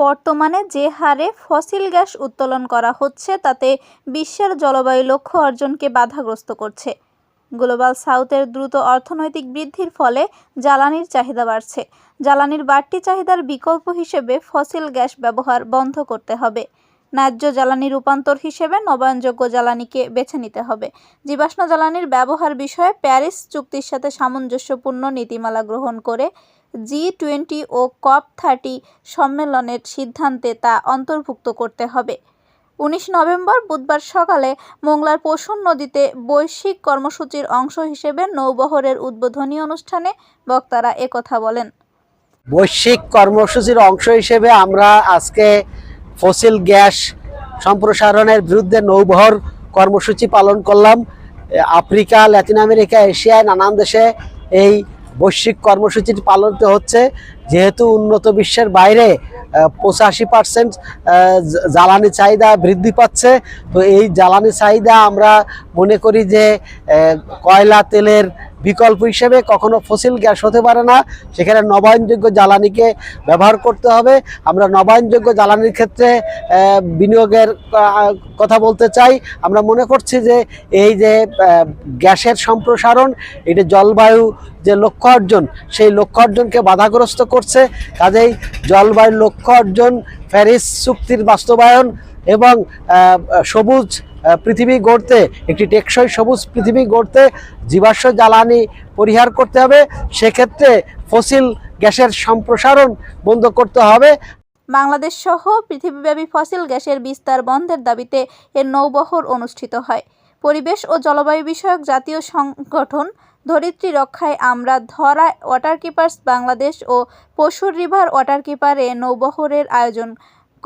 বর্তমানে যে হারে ফসিল গ্যাস উত্তোলন করা হচ্ছে, তাতে বিশ্বের জলবায়ু লক্ষ্য অর্জনকে বাধাগ্রস্ত করছে। গ্লোবাল সাউথের দ্রুত অর্থনৈতিক বৃদ্ধির ফলে জ্বালানির চাহিদা বাড়ছে। জ্বালানির বাড়তি চাহিদার বিকল্প হিসেবে ফসিল গ্যাস ব্যবহার বন্ধ করতে হবে। ন্যায্য জ্বালানি রূপান্তর হিসেবে নবায়নযোগ্য জ্বালানিকে বেছে নিতে হবে। জীবাশ্ম জ্বালানির ব্যবহার বিষয়ে প্যারিস চুক্তির সাথে সামঞ্জস্যপূর্ণ নীতিমালা গ্রহণ করে জি টোয়েন্টি ও কপ থার্টি সম্মেলনের সিদ্ধান্তে তা অন্তর্ভুক্ত করতে হবে। উনিশ নভেম্বর বুধবার সকালে মোংলার পশুর নদীতে বৈশ্বিক কর্মসূচির অংশ হিসেবে নৌবহরের উদ্বোধনী অনুষ্ঠানে বক্তারা একথা বলেন। বৈশ্বিক কর্মসূচির অংশ হিসেবে আমরা আজকে ফসিল গ্যাস সম্প্রসারণের বিরুদ্ধে নৌবহর কর্মসূচি পালন করলাম। আফ্রিকা, ল্যাটিন আমেরিকা এশিয়ায় নানান দেশে এই বৈশ্বিক কর্মসূচিটি পালিত হচ্ছে, যেহেতু উন্নত বিশ্বের বাইরে পঁচাশি পার্সেন্ট জ্বালানি চাহিদা বৃদ্ধি পাচ্ছে। তো এই জ্বালানি চাহিদা আমরা মনে করি যে কয়লা তেলের বিকল্প হিসেবে কখনো ফসিল গ্যাস হতে পারে না। সেখানে নবায়নযোগ্য জ্বালানিকে ব্যবহার করতে হবে। আমরা নবায়নযোগ্য জ্বালানির ক্ষেত্রে বিনিয়োগের কথা বলতে চাই। আমরা মনে করছি যে এই যে গ্যাসের সম্প্রসারণ, এটা জলবায়ু যে লক্ষ্য অর্জন, সেই লক্ষ্য অর্জনকে বাধাগ্রস্ত করছে। কাজেই জলবায়ুর লক্ষ্য অর্জন প্যারিস চুক্তির বাস্তবায়ন এবং সবুজ পৃথিবী গড়তে, একটি টেকসই সবুজ পৃথিবী গড়তে জীবাশ্ম জ্বালানি পরিহার করতে হবে। সেক্ষেত্রে ফসিল গ্যাসের সম্প্রসারণ বন্ধ করতে হবে। বাংলাদেশ সহ পৃথিবীব্যাপী ফসিল গ্যাসের বিস্তার বন্ধের দাবিতে এর নৌবহর অনুষ্ঠিত হয়। পরিবেশ ও জলবায়ু বিষয়ক জাতীয় সংগঠন ধরিত্রী রক্ষায় আমরা ধরা ওয়াটার কিপার্স বাংলাদেশ ও পশুর রিভার ওয়াটার কিপারে নৌবহরের আয়োজন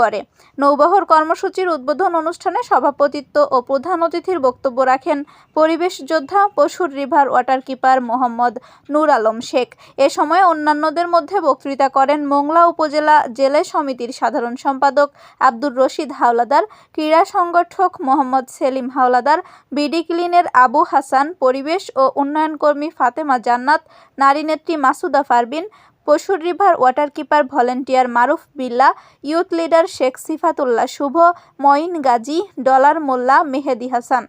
করে। নৌবহর কর্মসূচির উদ্বোধন অনুষ্ঠানে সভাপতিত্ব ও প্রধান অতিথির বক্তব্য রাখেন পরিবেশ যোদ্ধা, Pashur river water keeper Mohammad Nur Alam Sheikh. এ সময় অন্যান্যদের মধ্যে বক্তৃতা করেন মোংলা উপজেলা জেলে সমিতির সাধারণ সম্পাদক আব্দুর রশিদ হাওলাদার, ক্রীড়া সংগঠক মোহাম্মদ সেলিম হাওলাদার, বিডি ক্লিনের আবু হাসান, পরিবেশ ও উন্নয়ন কর্মী ফাতেমা জান্নাত, নারী নেত্রী Masuda Farbin Pashur river water keeper volunteer Maruf Billah youth leader Sheikh Sifatullah Shuvo, Moin Gazi, Dollar Molla, Mehedi Hasan.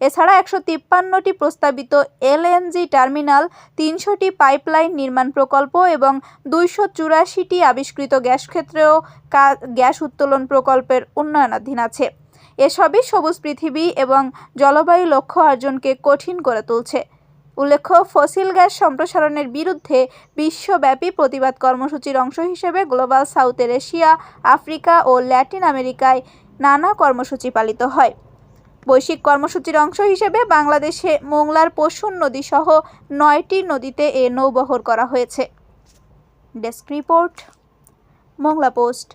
এছাড়া একশো তিপ্পান্নটি প্রস্তাবিত এলএনজি টার্মিনাল, তিনশোটি পাইপলাইন নির্মাণ প্রকল্প এবং দুইশো চুরাশিটি আবিষ্কৃত গ্যাস ক্ষেত্রেও গ্যাস উত্তোলন প্রকল্পের উন্নয়নাধীন আছে। এসবই সবুজ পৃথিবী এবং জলবায়ু লক্ষ্য অর্জনকে কঠিন করে তুলছে। উল্লেখ্য, ফসিল গ্যাস সম্প্রসারণের বিরুদ্ধে বিশ্বব্যাপী প্রতিবাদ কর্মসূচির অংশ হিসেবে গ্লোবাল সাউথের এশিয়া, আফ্রিকা ও ল্যাটিন আমেরিকায় নানা কর্মসূচি পালিত হয়। বৈশ্বিক কর্মসূচির অংশ হিসেবে বাংলাদেশে মোংলার পশুর নদী সহ নয়টি নদীতে এ নৌবহর করা হয়েছে। Desk report, Mongla post.